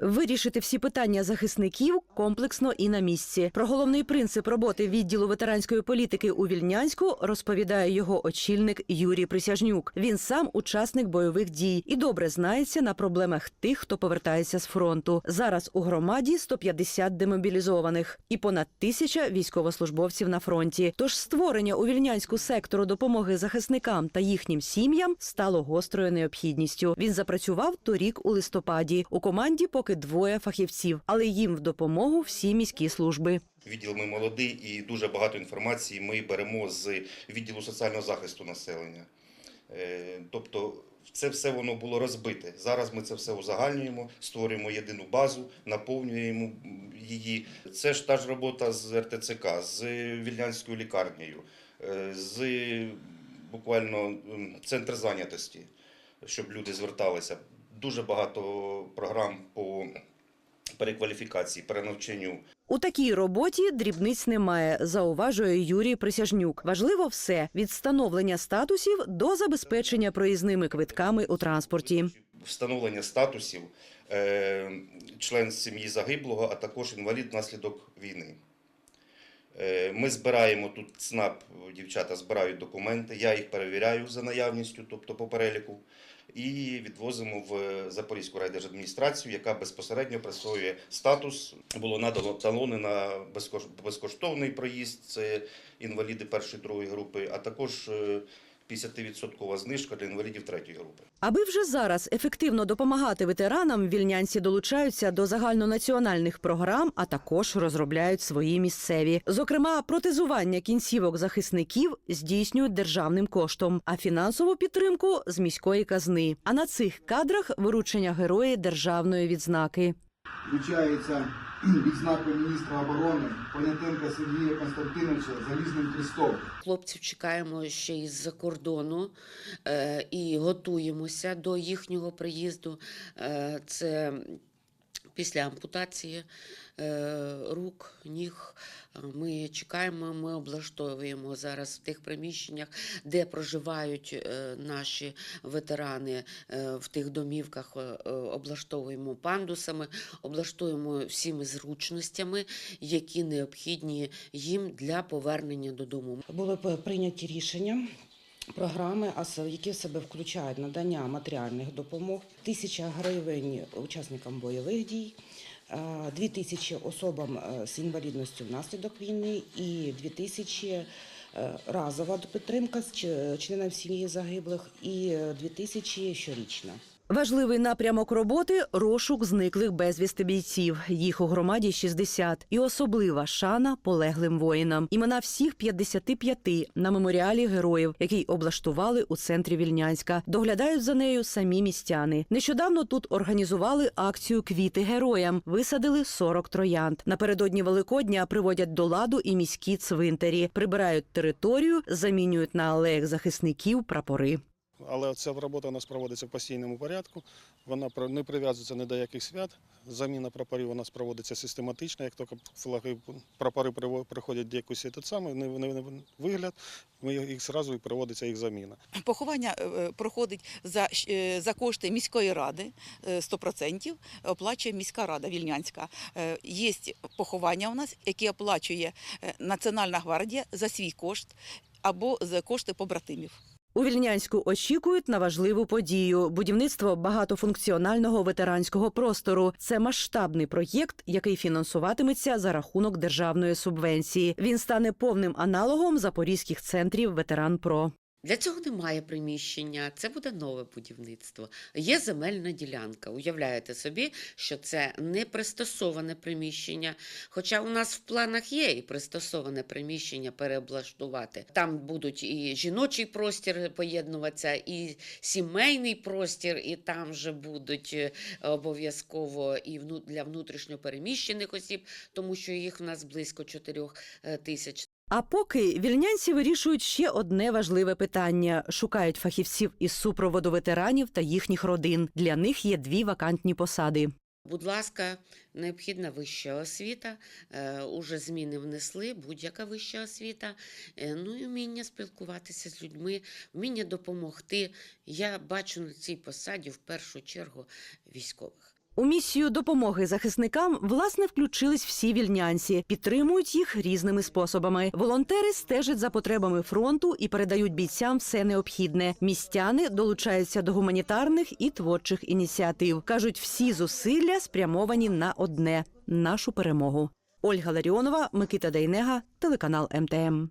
Вирішити всі питання захисників комплексно і на місці. Про головний принцип роботи відділу ветеранської політики у Вільнянську розповідає його очільник Юрій Присяжнюк. Він сам учасник бойових дій і добре знається на проблемах тих, хто повертається з фронту. Зараз у громаді 150 демобілізованих і понад тисяча військовослужбовців на фронті. Тож створення у Вільнянську сектору допомоги захисникам та їхнім сім'ям стало гострою необхідністю. Він запрацював торік у листопаді. У команді поки двоє фахівців, але їм в допомогу всі міські служби. Відділ ми молодий і дуже багато інформації ми беремо з відділу соціального захисту населення. Е, Тобто це все воно було розбите. Зараз ми це все узагальнюємо, створюємо єдину базу, наповнюємо її. Це ж та ж робота з РТЦК, з Вільнянською лікарнею, е, з буквально центр зайнятості, щоб люди зверталися. Дуже багато програм по перекваліфікації, перенавченню У такій роботі дрібниць немає, зауважує Юрій Присяжнюк. Важливо все від встановлення статусів до забезпечення проїзними квитками у транспорті. встановлення статусів, е, член сім'ї загиблого, а також інвалід внаслідок війни. Е, Ми збираємо тут ЦНАП, дівчата збирають документи, я їх перевіряю за наявністю, тобто по переліку, і відвозимо в Запорізьку райдержадміністрацію, яка безпосередньо присвоює статус. Було надано талони на безкош- безкоштовний проїзд, це інваліди першої другої групи, а також е, 50% знижка для інвалідів третьої групи. Аби вже зараз ефективно допомагати ветеранам, вільнянці долучаються до загальнонаціональних програм, а також розробляють свої місцеві. Зокрема, протезування кінцівок захисників здійснюють державним коштом, а фінансову підтримку з міської казни. А на цих кадрах виручення герої державної відзнаки. Вручається відзнакою міністра оборони Понятенка Сергія Константиновича залізним крістом. Хлопців чекаємо ще із-за кордону е, і готуємося до їхнього приїзду. Е, це після ампутації е, рук, ніг. Е, Ми чекаємо, ми облаштовуємо зараз в тих приміщеннях, де проживають е, наші ветерани в тих домівках, облаштовуємо пандусами, облаштуємо всіми зручностями, які необхідні їм для повернення додому. були п- прийняті рішення. Програми, які в себе включають надання матеріальних допомог, тисяча гривень учасникам бойових дій, е, дві тисячі особам е, з інвалідністю внаслідок війни і дві тисячі е, разова підтримка з ч- сім'ї загиблих і е, дві тисячі щорічна. Важливий напрямок роботи розшук зниклих безвісти бійців. Їх у громаді 60. І особлива шана полеглим воїнам. Імена всіх 55 на меморіалі героїв, який облаштували у центрі Вільнянська. Доглядають за нею самі містяни. Нещодавно тут організували акцію Квіти героям. Висадили 40 троянд. Напередодні Великодня приводять до ладу і міські цвинтарі, прибирають територію, замінюють на алеях захисників прапори. Але ця робота у нас проводиться в постійному порядку. Вона не прив'язується ні до яких свят. Заміна прапорів у нас проводиться систематично. Як тільки флаги прапори приходять не- вигляд, ми їх зразу і проводиться їх заміна. Поховання е, е, проходить за, е, за кошти міської ради е, 100%, оплачує міська рада Вільнянська. Є поховання у нас, які оплачує Національна гвардія за свій кошт або за кошти побратимів. У Вільнянську очікують на важливу подію будівництво багатофункціонального ветеранського простору. Це масштабний проєкт, який фінансуватиметься за рахунок державної субвенції. Він стане повним аналогом запорізьких центрів Ветеран Про. Для цього немає приміщення, це буде нове будівництво. Є земельна ділянка. Уявляєте собі, що це не пристосоване приміщення. Хоча у нас в планах є і пристосоване приміщення переоблаштувати. Там будуть і жіночий простір поєднуватися, і сімейний простір, і там же будуть е, обов'язково і для внутрішньопереміщених осіб, тому що їх в нас близько 4 тисяч. А поки вільнянці вирішують ще одне важливе питання: шукають фахівців із супроводу ветеранів та їхніх родин. Для них є дві вакантні посади. Будь ласка, необхідна вища освіта. Е, уже зміни внесли, будь-яка вища освіта. Е, ну і вміння спілкуватися з людьми, вміння допомогти. Я бачу на цій посаді в першу чергу військових. У місію допомоги захисникам власне включились всі вільнянці, підтримують їх різними способами. Волонтери стежать за потребами фронту і передають бійцям все необхідне. Містяни долучаються до гуманітарних і творчих ініціатив. кажуть, всі зусилля спрямовані на одне нашу перемогу. Ольга Ларіонова, Микита Дейнега, телеканал МТМ.